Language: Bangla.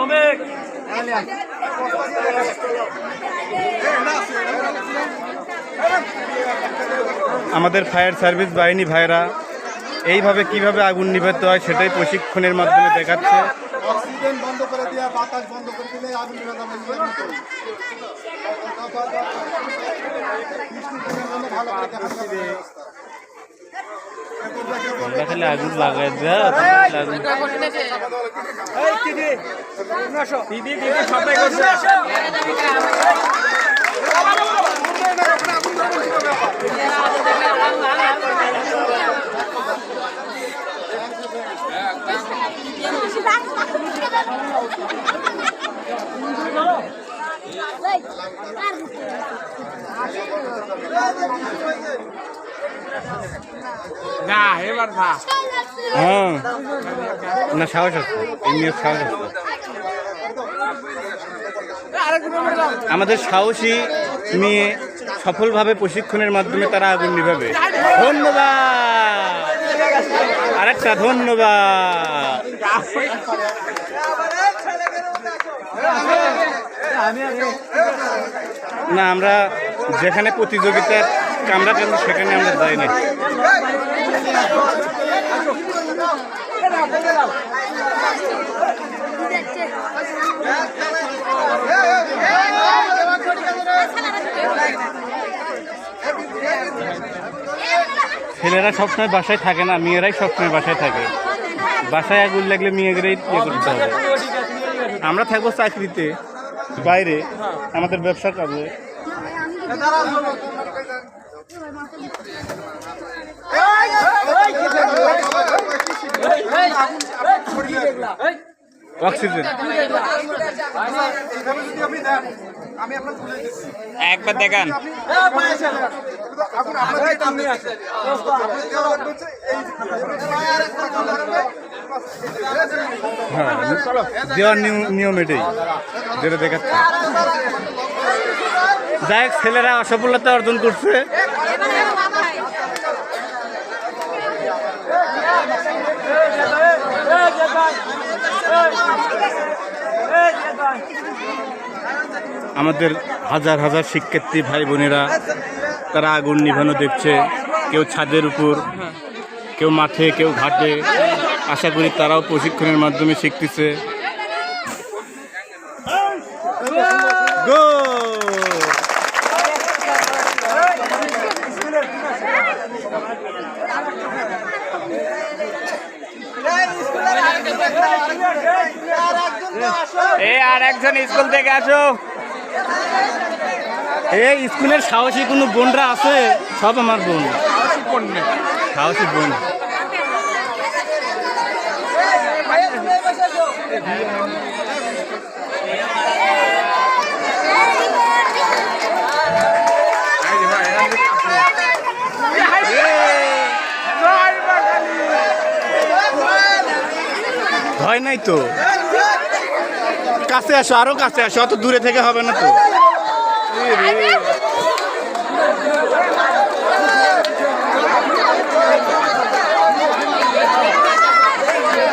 শ্রমিক। আমাদের ফায়ার সার্ভিস বাহিনী ভাইরা এইভাবে কীভাবে আগুন নিভাতে হয় সেটাই প্রশিক্ষণের মাধ্যমে দেখাচ্ছে। অক্সিজেন বন্ধ করে দেওয়া বাতাস বন্ধ করে দিলে আগুন নিভে খালি আগুন লাগাই আগুন দিদি দিদি সবাই করছে না হ্যাঁ। না, সাহস আছে। এমনি সাহস আমাদের সাহসী মেয়ে সফলভাবে প্রশিক্ষণের মাধ্যমে তারা আগুন নিভাবে। ধন্যবাদ! আরেকটা ধন্যবাদ! না, আমরা যেখানে প্রতিযোগিতার কামরা কেন্দ্র সেখানে আমরা যাই না ছেলেরা সবসময় বাসায় থাকে না, মেয়েরাই সবসময় বাসায় থাকে। বাসায় আগুন লাগলে মেয়েদেরই ইয়ে করতে হবে। আমরা থাকব চাকরিতে, বাইরে, আমাদের ব্যবসা কাজে। অক্সিজেন। একবার দেখান। হ্যাঁ দেওয়ার নিয়ম এটাই যেটা দেখাচ্ছে। যাই ছেলেরা অসফলতা অর্জন করছে। আমাদের হাজার হাজার শিক্ষার্থী ভাই বোনেরা, তারা আগুন নিভানো দেখছে। কেউ ছাদের উপর, কেউ মাঠে, কেউ ঘাটে। আশা করি তারাও প্রশিক্ষণের মাধ্যমে শিখতেছে। এ আর একজন স্কুল থেকে আসো এই স্কুলের সাহসী কোনো বোনরা আছে? সব আমার বোন। সাহসী বোন ভয় নাই তো? কাছে আসো আরও কাছে আসো অত দূরে থেকে হবে না তো।